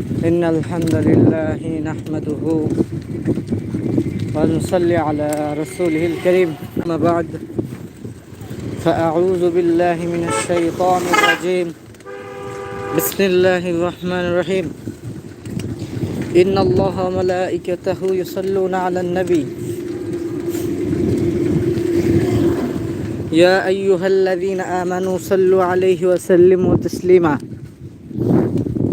إن الحمد لله نحمده ونصلي على رسوله الكريم. أما بعد فأعوذ بالله من الشيطان الرجيم. بسم الله الرحمن الرحيم. إن الله وملائكته يصلون على النبي. يا أيها الذين آمنوا صلوا عليه وسلموا تسليما.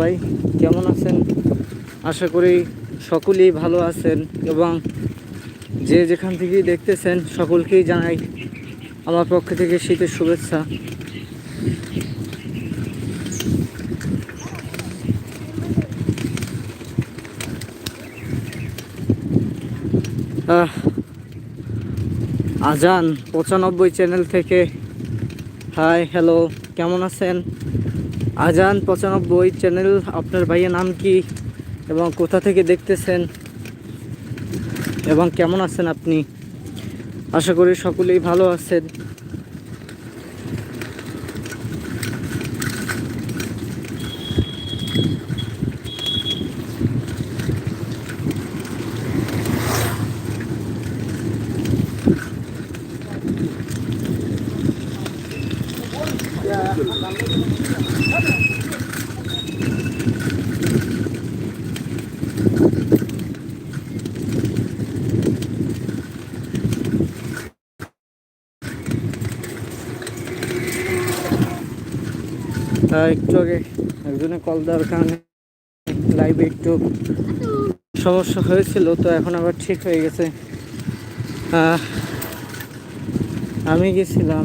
সবাই কেমন আছেন? আশা করি সকলেই ভালো আছেন এবং যে যেখান থেকেই দেখতেছেন সকলকেই জানাই আমার পক্ষ থেকে শীতের শুভেচ্ছা। আজান পঁচানব্বই চ্যানেল থেকে। হাই হ্যালো কেমন আছেন? আজান পঁচানব্বই চ্যানেল আপনার ভাইয়ের নাম কি এবং কোথা থেকে দেখতেছেন এবং কেমন আছেন আপনি? আশা করি সকলেই ভালো আছেন। একটু আগে একজনে কল দেওয়ার কারণে লাইভে একটু সমস্যা হয়েছিল, তো এখন আবার ঠিক হয়ে গেছে। আমি গেছিলাম।